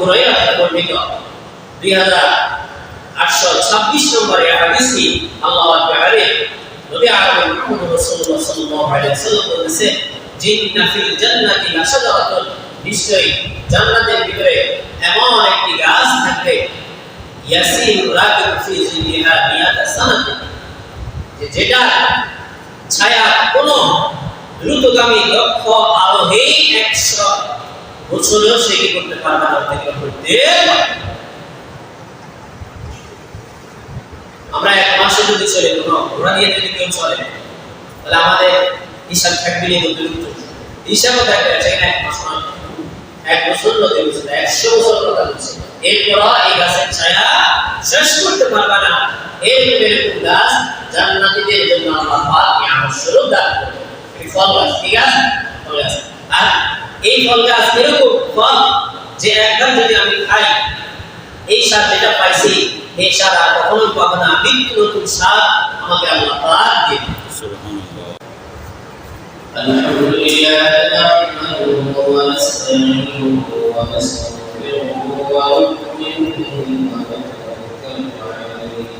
হুরায়রা থেকে বর্ণিত 2826 নম্বরে হাদিসটি আল্লাহ তাআলা নবী আরবি মুহাম্মদ ভিতরে এমন একটি গাছ থাকবে ইয়াসির রাকিব যেটা ছায়া কোনো দ্রুতগামী দক্ষ আরোহী একশো বছরেও সে কি করতে পারবে না অতিক্রম করতে আমরা এক মাসে যদি চলে, কোনো ঘোড়া দিয়ে যদি কেউ চলে, তাহলে আমাদের হিসাব থাকবে অতিরিক্ত হিসাবও থাকবে সেখানে এক মাস এক বছর নদী বছর একশো বছর কথা বলছে এরপর এই গাছের ছায়া শেষ করতে পারবে না। এর এরকম গাছ জান্নাতীদের জন্য আল্লাহ পাক নিয়ামত স্বরূপ দান করবে। ফল গাছ ঠিক আছে ফল গাছ। আর এই ফল গাছ এরকম ফল যে একবার যদি আমি খাই এই স্বাদ যেটা পাইছি এই স্বাদ আর কখনো পাবো না মৃত্যু নতুন স্বাদ আমাকে আল্লাহ পাক দিয়ে দিবে। الحمد لله نحمده ونستعينه ونستغفره ونؤمن به ونتوكل عليه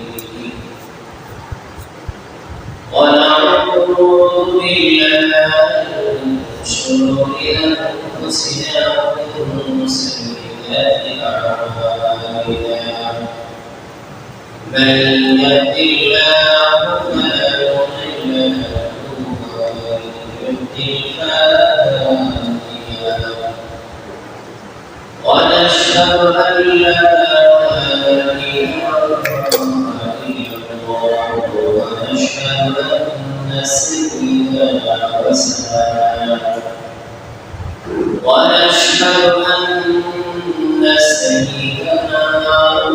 ونعوذ بالله من شرور انفسنا ومن سيئات اعمالنا من يهد الله فلا مضل له ومن يضلل فلا هادي له ونشهد أن لا إله إلا الله ونشهد سيدنا وسلامنا ونشهد أن سيدنا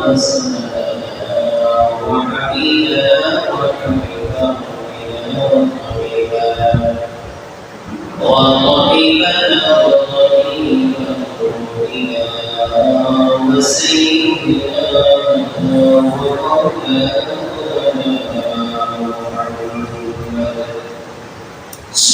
وسندنا وحبيبنا وحبيبنا وطبيبنا وطبيب قلوبنا وسيدنا ومولانا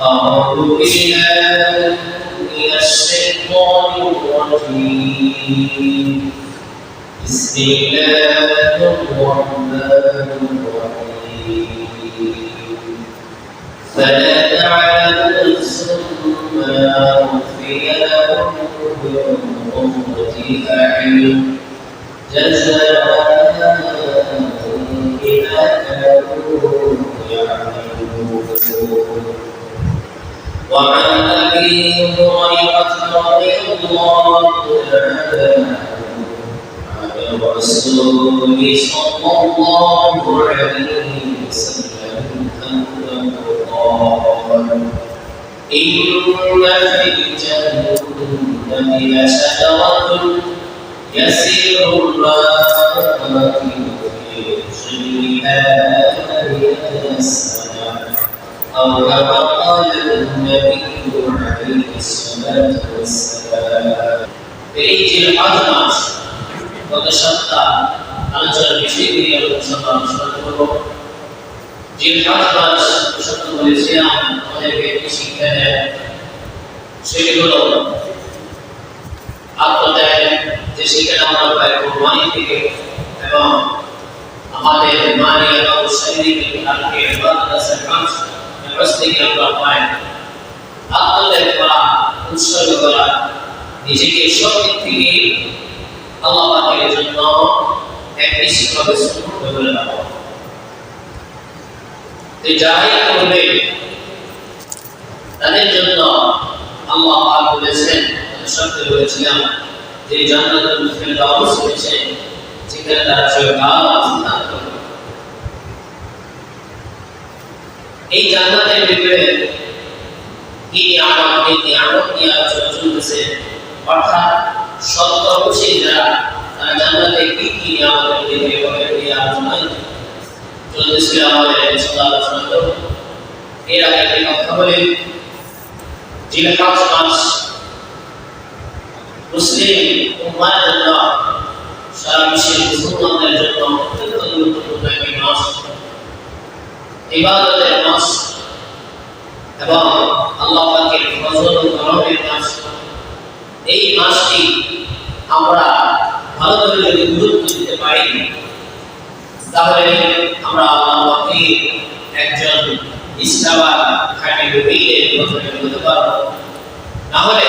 أعوذ بالله من الشيطان الرجيم بسم الرحمن الرحيم. فلا تعلم ما أخفي لهم قرة أعين جزاء بما كانوا يعملون وعن ابي هريره رضي الله تعالى عن الرسول صلى الله عليه وسلم انه قال ان في الجنه لشجره أو كما قال النبي عليه الصلاة والسلام এই যে পাঁচ মাস গত সপ্তাহ আলোচনার বিষয়গুলি আলোচনা আলোচনা করব যে পাঁচ মাস সত্য বলেছিলাম আমাদেরকে একটি শিক্ষা দেয় সেটি হলো আত্মত্যাগ যে শিক্ষাটা আমরা পাই কোরবানি থেকে এবং আমাদের মানি এবং শারীরিক আলোকে ইবাদত আছে কাজ কাজ থেকে আমরা পাই আত্মত্যাগ করা উৎসর্গ করা নিজেকে সব দিক থেকে আল্লাহ পাকের জন্য এক নিশ্চিতভাবে সমর্থ করে দেওয়া যে যাই করবে তাদের জন্য আল্লাহ পাক বলেছেন শব্দ বলেছিলাম যে জান্নাতুল ফিরদাউস রয়েছে যেখানে তারা চিরকাল অবস্থান এই জান্নাতের ভিতরে কি নিয়ামত এই নিয়ামত নিয়ে আলোচনা চলতেছে। অর্থাৎ সত্যবশী যারা তারা জান্নাতে কি কি নিয়ামতের দিকে হবে এই আলোচনায় চলতেছিল আমাদের আলোচনা করব এর আগে কথা বলি। জিলহাজ মাস মুসলিম জন্য সারা বিশ্বের মুসলমানদের জন্য অত্যন্ত গুরুত্বপূর্ণ একটি মাস ইবাদতের মাস এবং আল্লাহ পাকের ফজল ও করমের মাস এই মাসটি আমরা ভালো করে যদি গুরুত্ব দিতে পারি, তাহলে আমরা আল্লাহ একজন ইসলামার খাঁটি রবিকে গঠন করতে পারব। না হলে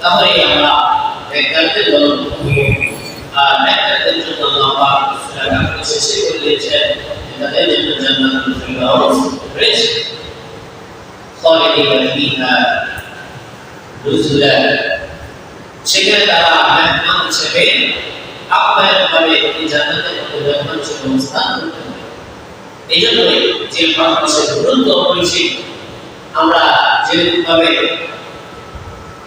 তাহলে আমরা নেতৃত্বের দল আর নেতৃত্বের জন্য আল্লাহ পাক সুরাকে শেষে করে দিয়েছেন তাদের জন্য জান্নাতুল ফিরদাউস রয়েছে। খালিদিন ফিহা নুজুলা সেখানে তারা মেহমান হিসেবে আপ্যায়ন পাবে এই জান্নাতের মধ্যে মেহমান হিসেবে অবস্থান করতে হবে। এই জন্যই যে মাসের গুরুত্ব অপরিসীম, আমরা যেভাবে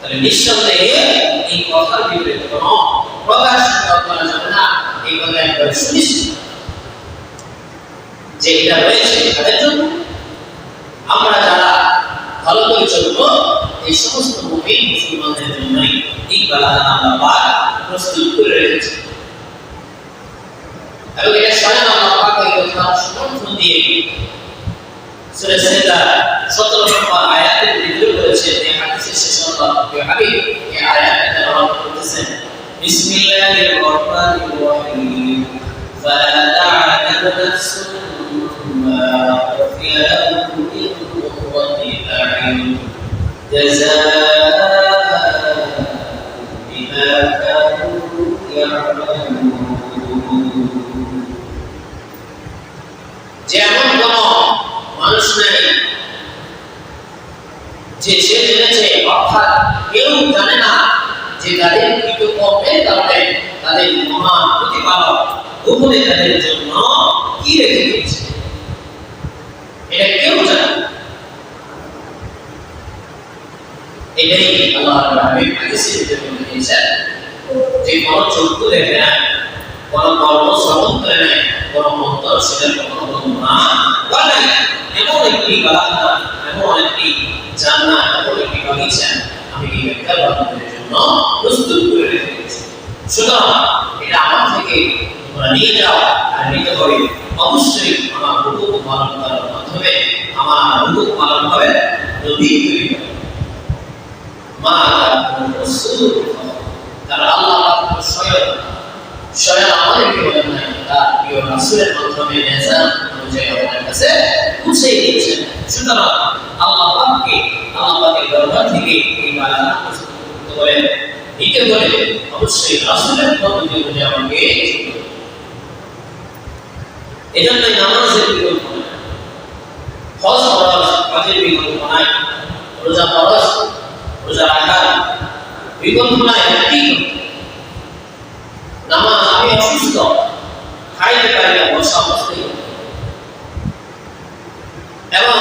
তাহলে নিঃসন্দেহে এই কথার বিপরীত কোন প্রকাশ করা যাবে না। এই কথা একবারে সুনিশ্চিত যে এটা রয়েছে তাদের জন্য। আমরা যারা ভালো করে চলবো এই সমস্ত মুমিন মুসলমানদের জন্যই এই বালাদান আল্লাহ পাক প্রস্তুত করে রেখেছে। এবং এটা স্বয়ং আল্লাহ পাক কথা সমর্থন দিয়ে সূরা সেজদা 17 নম্বর আয়াতের ভিতরে বলেছে এই হাদিসের শেষ আল্লাহ হাবিব এই আয়াতে তেলাওয়াত করতেছেন বিসমিল্লাহির রহমানির রহিম فلا تعلم نفس ما أخفي لهم من قرة أعين جزاء بما كانوا يعملون যেমন কোন মানুষ যে সে জেনেছে না এটাই যে কোন চক্ষু দেখে না, কোন কর্ম শ্রবণ করে নাই কোন কখনো কল্পনা করে নাই। এমন একটি বারান্দা এমন একটি জান্নাত এমন একটি বাগিচা আমি এই ব্যক্তির বান্ধবের জন্য প্রস্তুত করে রেখে সুতরাং এটা আমার থেকে তোমরা নিয়ে যাও আর নিতে হবে অবশ্যই আমার হুকুম পালন করার মাধ্যমে আমার হুকুম পালন হবে নবী তৈরি হবে মা রসুল আল্লাহ স্বয়ং স্বয়ং আমাদেরকে বলেন নাই তার প্রিয় রাসূলের মাধ্যমে নেজাম অনুযায়ী আমাদের কাছে পৌঁছে দিয়েছেন সুতরাং আল্লাহ পাককে আল্লাহ পাকের দরবার থেকে এই বায়ানা প্রস্তুত করতে বলে অবশ্যই রাসূলের পদ্ধতি অনুযায়ী আমাকে। এজন্যই নামাজের বিকল্প নাই হজ ফরজ হজের বিকল্প নাই রোজা ফরজ রোজা রাখা বিকল্প নাই একই নামাজ আমি অসুস্থ খাইতে পারি না বসা অবস্থায় এবং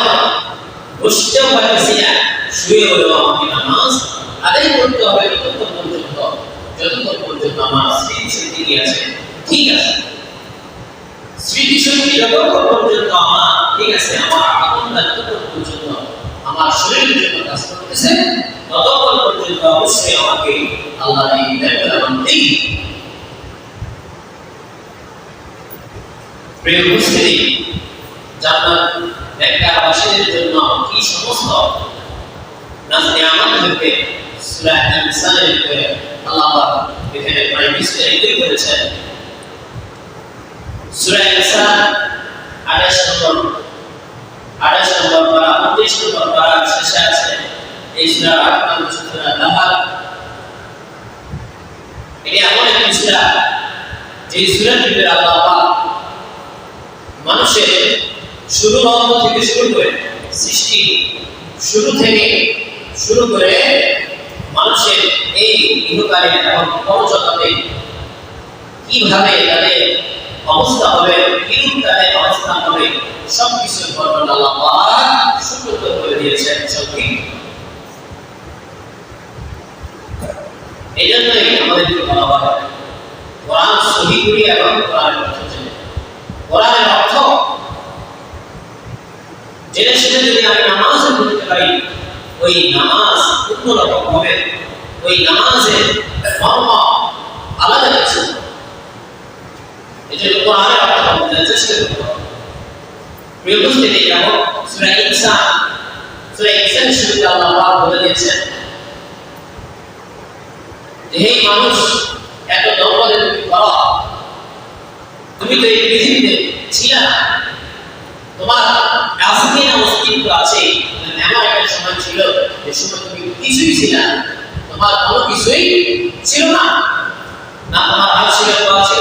বসতেও পারতেছি না শুয়ে হলেও আমাকে নামাজ। আদায় করতে হবে, যতক্ষণ পর্যন্ত যতক্ষণ পর্যন্ত আমার স্মৃতি শক্তি আছে, ঠিক আছে। স্মৃতি শক্তি যতক্ষণ পর্যন্ত আমার, ঠিক আছে, আমার আগুনটা যতক্ষণ পর্যন্ত আমার শরীরের জন্য কাজ করতেছে, ততক্ষণ পর্যন্ত অবশ্যই আমাকে আল্লাহ এই বিধানগুলো মানতেই প্রিয় উপস্থিতি জান্নাত জন্য কি সমস্ত? নাজনে আমার থেকে সূরা ইনসানের ভিতরে আল্লাহ পাক এখানে প্রায় বিস্তারিতই করেছেন সূরা ইনসান 28 নম্বর 28 নম্বর পারা 29 নম্বর পারা শেষে আছে এই সূরা আট নম্বর সূরা সূরা যে সূরার ভিতরে মানুষের শুরু অন্ত থেকে শুরু করে সৃষ্টি শুরু থেকে শুরু করে মানুষের এই ইহকালীন এবং পরজগতে কীভাবে তাদের অবস্থা হবে, কিরূপ তাদের অবস্থা হবে সব কিছু বর্ণনা আল্লাহ সুন্দর করে দিয়েছেন সত্যি। এই আমাদেরকে বলা হয় কোরআন সহি করি অর্থ জেনে শুনে যদি আমি নামাজ পড়তে পারি, ওই নামাজ অন্যরকম হবে। ওই নামাজের মর্ম আলাদা কিছু এই জন্য কোরআনের অর্থ বোঝার চেষ্টা করতে হবে। প্রিয় উপস্থিতি দেখো সূরা ইনসান সূরা ইনসান শুরুতে আল্লাহ পাক বলে দিয়েছেন হে মানুষ, এত দরবারে তুমি তো এই পৃথিবীতে ছিল না। তোমার না অস্তিত্ব আছে মানে এমন একটা সময় ছিল, যে সময় তুমি কিছুই ছিল না। তোমার কোনো কিছুই ছিল না। না তোমার হাত ছিল, পা ছিল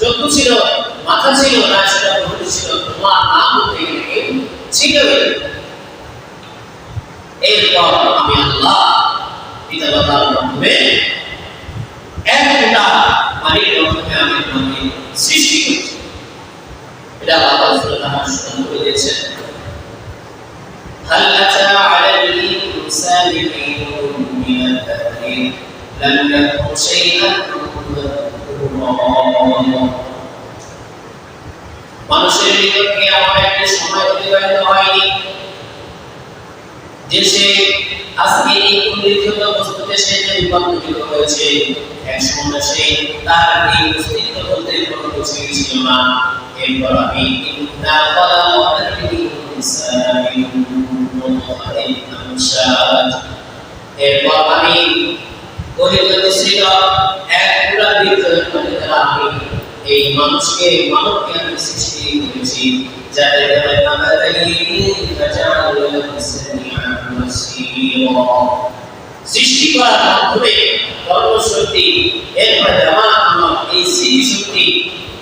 চক্ষু ছিল, মাথা ছিল, না সেটা বন্ধু ছিল তোমার নাম বলতে গেলে ছিলই এরপর আমি আল্লাহ, পিতা মাতার মাধ্যমে একটা পানির মাধ্যমে আমি তোমাকে সৃষ্টি করছি এটা আল্লাহ সুবহানাহু ওয়া তাআলা বলে দিয়েছেন هل أتى على الإنسان حين من الدهر لم يكن شيئا مذكورا মানুষের নিকটকে আমার একটা সময় অতিবাহিত হয়নি সে আজকে এই উল্লেখিত বস্তুতে সে যে রূপান্তরিত হয়েছে, এক সময় সে তার এই অস্তিত্ব বলতে কোনো কিছুই ছিল না। এরপর আমি মিন নুতফাতিন আমশাজ এরপর আমি এক পুরা মধ্যে আমি। এই মানুষকে মানবকে আমি সৃষ্টি করেছি। করে আমাদেরকে ফাজাআল সামিআন বাসীরা সৃষ্টি করার মাধ্যমে কর্মশক্তি এরপর জামা এই শক্তি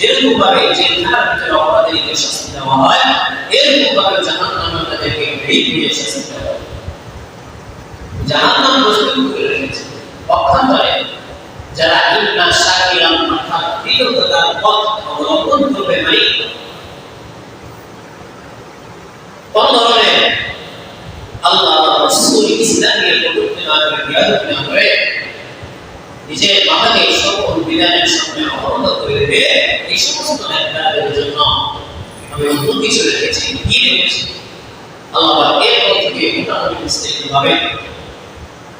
যেরকম ভাবে জেলখানার ভিতরে হয় এরকম ভাবে জাহান্নামে তাদেরকে বেড়ি দিয়ে হয় জাহান্নাম প্রস্তুত করে রেখেছে। পক্ষান্তরে যারা ইন্না শাকিরাম অর্থাৎ কৃতজ্ঞতার পথ অবলম্বন করবে মানে আমি অন্য কিছু রেখেছি, কি রেখেছি? আল্লাহ এর পর ভাবে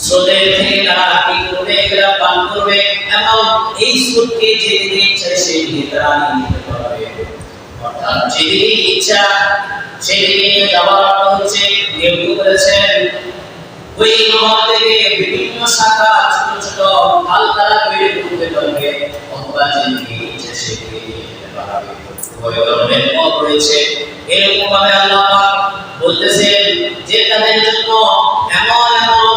স্রোতের থেকে তারা এরা পান করবে। এবং এই স্রোতকে যেদিকে ইচ্ছা সেদিকে তারা নিয়ে যেতে পারবে অর্থাৎ যেদিকে ইচ্ছা সেদিকে যাওয়ার হচ্ছে কেউ বলেছেন ওই নহর থেকে বিভিন্ন শাখা, ছোট ছোট খাল তারা তৈরি করতে পারবে, অথবা যেদিকে ইচ্ছা সেদিকে যেতে পারবে এরকম ভাবে আল্লাহ বলতেছেন যে তাদের জন্য এমন এমন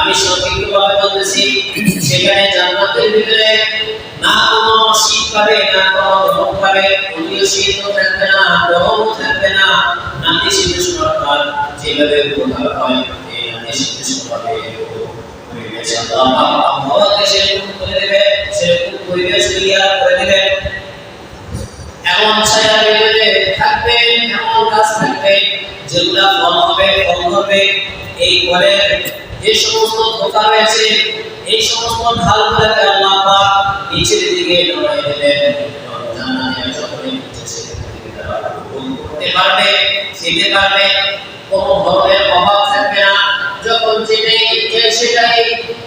আমি সংক্ষিপ্তভাবে বলতেছি, সেখানে জান্নাতের ভিতরে না কোনো শীত পাবে না কোনো গরম পাবে কোনও শীত থাকবে না, গরম থাকবে না। নাতিশীতোষ্ণ অর্থাৎ যেভাবে প্রভাব হয় এই নাতিশীতোষ্ণ পাবে আল্লাহ আবহাওয়াকে সেরকম করে দেবে, সেরকম পরিবেশ তৈরি করে দেবে। এমন ছায়া থাকবে, এমন গাছ থাকবে, যেগুলা ফল হবে ফল হবে এই ফলের যে সমস্ত পোকা রয়েছে, এই সমস্ত ঢালগুলোকে আল্লাহ পাক নিচের দিকে নামাই দেবেন। এবং জান্নাতের সকলে নিচে সেখান থেকে তারা উপভোগ করতে পারবে, খেতে পারবে, কোনো ধরনের অভাব থাকবে না। যখন যেটাই সেটাই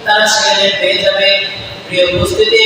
তারা সেখানে পেয়ে যাবে। প্রিয় উপস্থিতি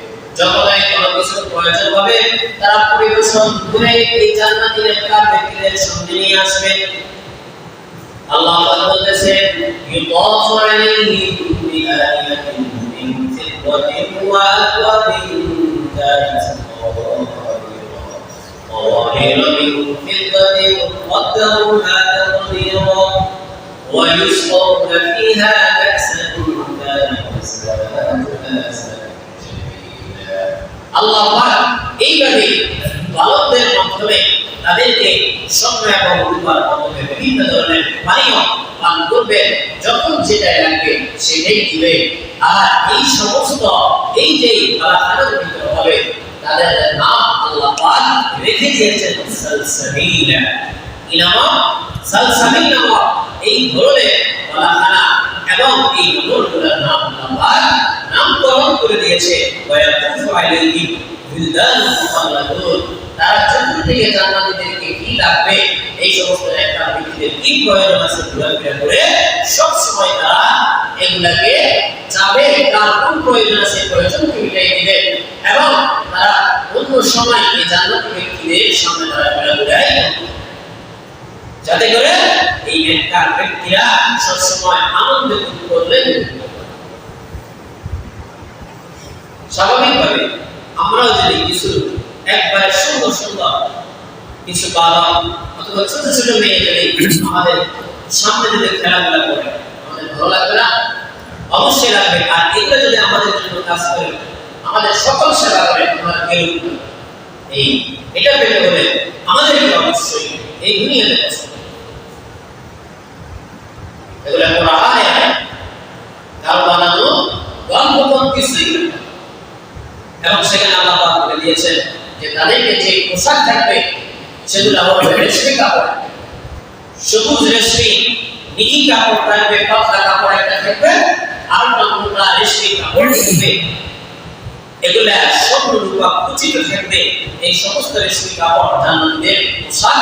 যখন এই কোনো কিছুর প্রয়োজন হবে তারা পরিবেশন করে এই জান্নাতের একটা ব্যক্তিদের সামনে নিয়ে আসবে আল্লাহ পাক বলতেছেন ইউতাফু আলাইহিম বিআয়াতিন মিন ফিদ্দাতিন ওয়া আকওয়াবিন কারিমাতিন قوانين من فضة قدروها تقديرا ويسقون فيها كأسا كان مزاجها আল্লাহ এইভাবে বালকদের মাধ্যমে তাদেরকে স্বপ্ন এবং বিভিন্ন ধরনের পানীয় পান করবে, যখন যেটা লাগবে সেটাই দিবে। আর এই সমস্ত, এই যে কালাখানার ভিতরে হবে, তাদের নাম আল্লাহ রেখে দিয়েছেন সালসাবিলা। কি নাম? সালসাবিল এই ধরনের কালাখানা এবং এই তারা চতুর্দিকে জান্নাতীদেরকে কি লাগবে? এই সমস্ত একটা ব্যক্তিদের কি প্রয়োজন আছে প্রয়োজন আছে প্রয়োজনকে এবং তারা অন্য সময় এই জান্নাতি সামনে তারা ঘোরাঘুরাই যাতে করে এই নেককার ব্যক্তিরা সবসময় আনন্দ করলেন স্বাভাবিকভাবে আমরাও যদি কিছু একবারে সুন্দর সুন্দর কিছু বালক অথবা ছোট ছোট মেয়ে আমাদের সামনে যদি খেলাধুলা করে, আমাদের ভালো লাগবে না? অবশ্যই লাগবে। আর এগুলো যদি আমাদের জন্য কাজ করে, আমাদের সকল সেবা করে আমরা কেউ এই, এটা পেলে আমাদেরকে অবশ্যই এই দুনিয়াতে পছন্দ এগুলো কোরআনে কারও বানানো গল্প কিছুই এবং সেখানে আল্লাহ বলে দিয়েছেন যে তাদেরকে যে পোশাক থাকবে, সেগুলো হবে রেশমি কাপড়। সবুজ রেশমি কাপড় থাকবে, পাতলা কাপড় একটা থাকবে, আর রেশমি কাপড় থাকবে। এগুলা স্বর্ণ রূপা খচিত থাকবে। এই সমস্ত রেশমি কাপড় জান্নাতীদের পোশাক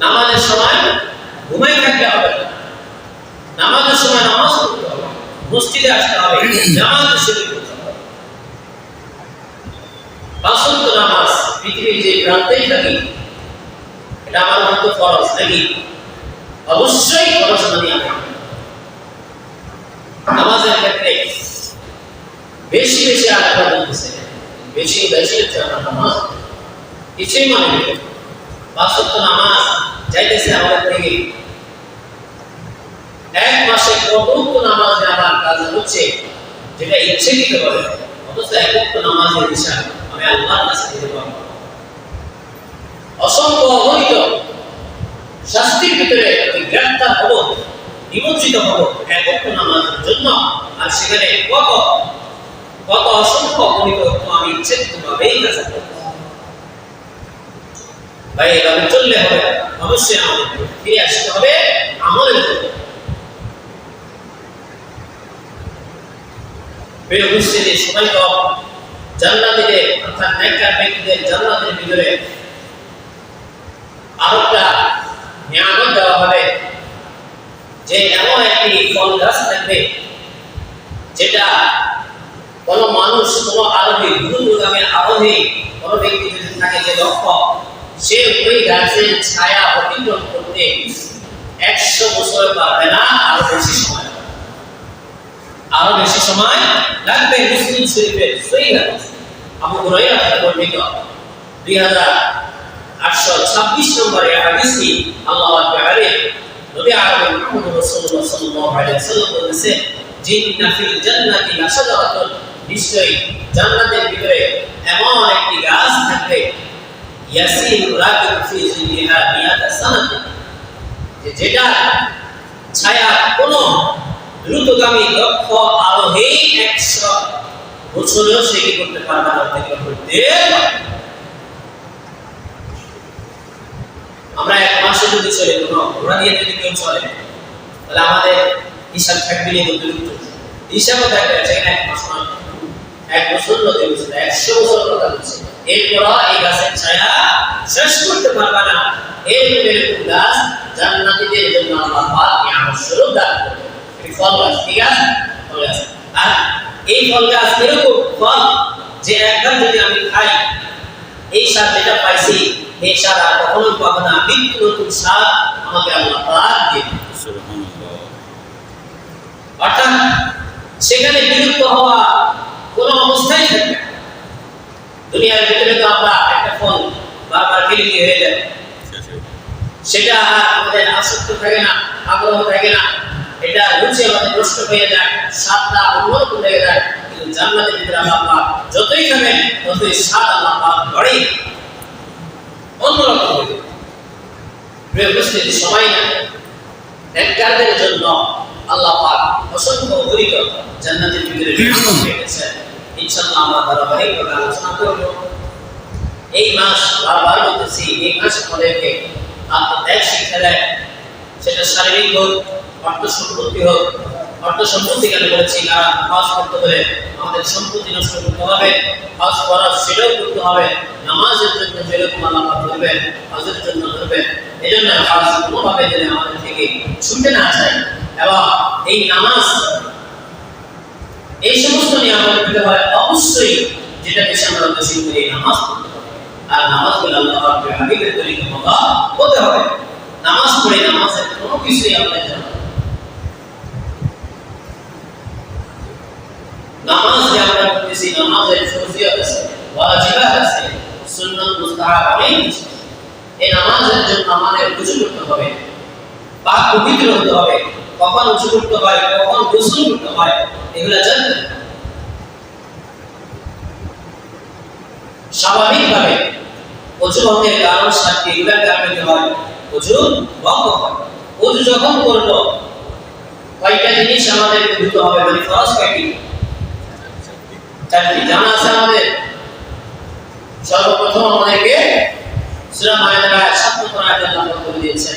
নামাজের সময় ঘুমাই থাকলে হবে। নামাজের সময় নামাজ মসজিদে আসতে হবে। জামাতে শুরু করতে হবে। বাসন্ত নামাজ পৃথিবীর যে প্রান্তেই থাকি, এটা আমার মতো ফরজ, নাকি? অবশ্যই ফরজ মানি নামাজের ক্ষেত্রে বেশি বেশি আগ্রহ দিতেছে। বেশি বেশি নামাজ। কিছুই মনে ওয়াক্ত নামাজ যাইতেছে আমাদের থেকে এক মাসে কত নামাজ আমার কাজ হচ্ছে, যেটা ইচ্ছে দিতে পারে, অথচ এক ওয়াক্ত নামাজের হিসাব আমি আল্লাহর কাছে দিতে পারব অসংখ্য অগণিত শাস্তির ভিতরে আমি গ্রেফতার হব নিমন্ত্রিত হব এক ওয়াক্ত নামাজের জন্য, আর সেখানে কত কত অসংখ্য ওয়াক্ত আমি ইচ্ছাকৃতভাবেই কাজ করব। ভাই এভাবে চললে হবে। অবশ্যই আমাদের ফিরে আসতে হবে আমলের দেওয়া হবে। যে এমন একটি যেটা কোনো মানুষ কোনো আরোহী দ্রুতগামী আরোহী, কোনো ব্যক্তি যদি থাকে যে লক্ষ্য সে ওই গাছের ছায়া অতিক্রম করতে একশো বছর পারবে না, আরও বেশি সময়। আরও বেশি সময় লাগবে মুসলিম শরীফের হাদিস আবু বর্ণিত। দুই হাজার আটশো ছাব্বিশ নম্বরে আল্লাহ আলী নবী আলাইহি জান্নাতি নিশ্চয়ই জান্নাতের ভিতরে এমন একটি গাছ থাকবে ছায়া কোন আমরা এক মাসে যদি চলে ঘোড়া দিয়ে যদি কেউ চলে, তাহলে আমাদের হিসাব বলতে হিসাবও এক মাস এক বছর একশো বছর এরপর এই গাছের ছায়া শেষ করতে পারবে না। এর এরকম গাছ জান্নাতীদের জন্য আল্লাহ পাক নিয়ামত স্বরূপ দান করবে। ফল গাছ ঠিক আছে? ফল গাছ। আর এই ফল গাছ এরকম ফল যে একবার যদি আমি খাই এই স্বাদ যেটা পাইছি এই স্বাদ আর কখনো পাবো না। মৃত্যু নতুন স্বাদ আমাকে আল্লাহ পাক দিয়ে অর্থাৎ সেখানে বিলুপ্ত হওয়া কোনো অবস্থায় থাকবে না। দুনিয়ার ভিতরে তো আমরা একটা ফল বারবার বিলুপ্তি হয়ে যায়। সেটা আমাদের আসক্ত থাকে না আগ্রহ থাকে না। এটা রুচি আমাদের নষ্ট হয়ে যায় স্বাদটা অন্যরকম হয়ে যায়। কিন্তু জান্নাতের ভিতরে আল্লাহ পাক যতই খাবেন ততই স্বাদ আল্লাহ পাক বাড়েই। অন্যরকম হয়ে প্রিয় উপস্থিতি সবাই না নেককারদের জন্য আল্লাহ পাক অসংখ্য গরিব জান্নাতের ভিতরে রেখেছেন। ইনশাআল্লাহ আমরা ধারাবাহিকভাবে আলোচনা করব। এই মাস বারবার বলতেছি, এই মাস আমাদেরকে আত্মত্যাগ শিক্ষা দেয় সেটা শারীরিক হোক, অর্থ সম্পত্তি হোক, অর্থ সম্পত্তি কেন বলেছি কারণ হজ করতে হলে আমাদের সম্পত্তি নষ্ট করতে হবে, হজ করার সেটাও করতে হবে, নামাজের জন্য যেরকম আল্লাহ ধরবেন হজের জন্য ধরবেন এই জন্য হজ কোনোভাবে যেন আমাদের থেকে ছুটে না যায়। এবং এই নামাজ এই সমস্ত নিয়ামত পেতে হয় অবশ্যই যেটা বেশি আমরা বেশি করে নামাজ আর নামাজ পড়ে আল্লাহ পাকের হাবিবের তরিকা মতো হতে হবে। নামাজ পড়ে নামাজের কোনো কিছুই আমাদের জানা নামাজ যে আমরা পড়তেছি, নামাজের ফরজিয়ত আছে ওয়াজিবাত আছে, সুন্নাত মুস্তাহাব অনেক এই নামাজের জন্য আমাদের উজু করতে হবে। পাক পবিত্র হতে হবে, কখন উজু করতে হয়, কখন গোসল করতে হয়, এগুলো জানতে। স্বাভাবিকভাবে অজু ভঙ্গের কারণ সাতটি এগুলোর কারণে কি হয়, অজু ভঙ্গ হয়। যখন করব কয়টা জিনিস আমাদের বুঝতে হবে মানে ফরজ কয়টি? চারটি, জানা আছে আমাদের? সর্বপ্রথম আমাদেরকে সূরা মায়েদার আয়াত 7 নম্বর আয়াতে আল্লাহ বলে দিয়েছেন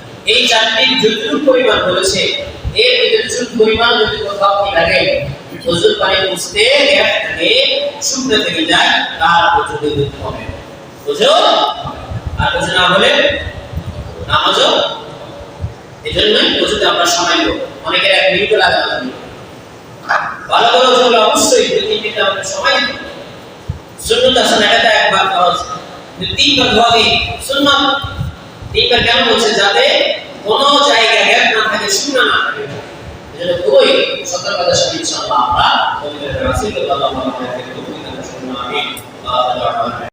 এই চারটি যতটুকু পরিমাণ বলেছে, এর ভিতরে পরিমাণ যদি কোথাও কি লাগে? ওজুর পানি মুছতে গ্যাপ থাকে থেকে যায়, তার ওজু দিতে হবে। বুঝো আর বুঝো না হলে নামাজও? এই জন্যই ওজুতে আমরা সময় দেবো। অনেকের এক মিনিটও লাগে না। ভালো করে ওজু হলে অবশ্যই দুই, তিন মিনিট আমাদের সময় দিতে হবে। সুন্নত আসলে এটা একবার ফরজ। তিনবার ধোয়া দিই সুন্নত তিনবার কেন বলছে যাতে কোনো জায়গায় গ্যাপ না থাকে শূন্য না থাকে? এজন্য খুবই সতর্কতার সাথে ইনশাআল্লাহ আমরা পবিত্র রাসূল পবিত্র শূন্য আমি আল্লাহ